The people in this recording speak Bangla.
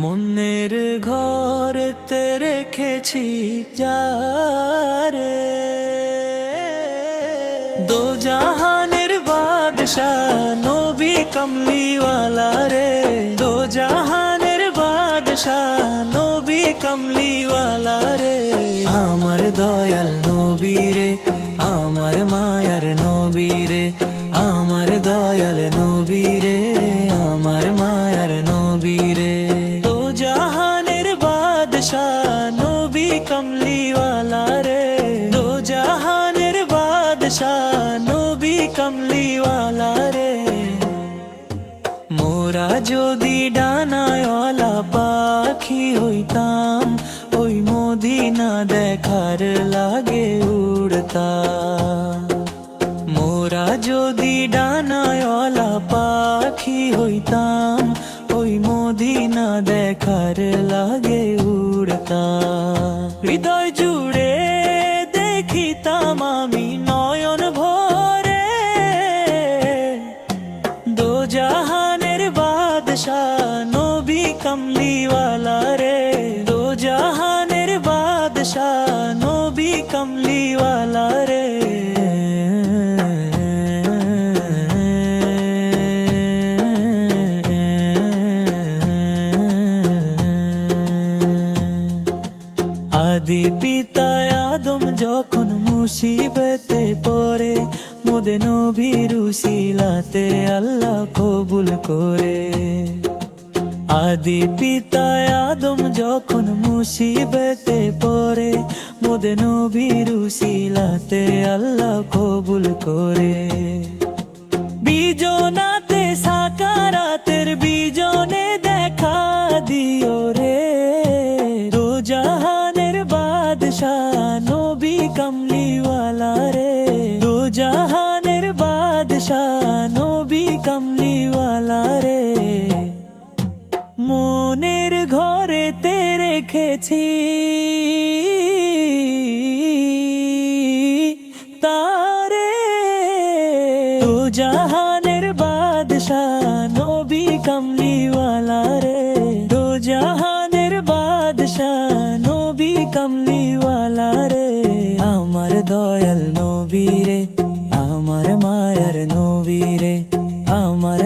মনের ঘরেতে রেখেছি যারে। দো জাহানের বাদশাহ নবী কমলিওয়ালা রে। দো জাহানের বাদশাহ নবী কমলিওয়ালা রে। আমার দয়াল নবী রে, আমার মায়ার নবী রে, আমার দয়াল নবী রে, আমার মায়ার কমলিওয়ালা রে দো জাহানের বাদশাহ নবী কমলিওয়ালা রে মোরা যদি ডানায়লা পাখি হইতাম ওই মদিনা দেখার লাগে উড়তাম মোরা যদি ডানায়লা পাখি হইতাম ওই মদিনা দেখার লাগে উড়তাম হৃদয় জুড়ে দেখিতাম আমি নয়ন ভরে। দো জাহানের বাদশাহ নবী কমলিওয়ালা রে। দো জাহানের বাদশাহ নবী কমলিওয়ালা রে। আদি পিতা আদম যখন মুসিবতে পড়ে, মোদে নবীর উসিলাতে আল্লাহ কবুল করে। আদি পিতা আদম যখন মুসিবতে পড়ে, মোদে নবীর উসিলাতে আল্লাহ কবুল করে। বিজনাতে বাদশাহ নবী কমলিওয়ালা রে। মনের ঘরে তে রেখেছি। তারে দু জাহানের বাদশাহ, নবী কমলিওয়ালা রে। দু জাহানের বাদশাহ, নবী কমলিওয়ালা রে। আমার দয়াল নবী রে।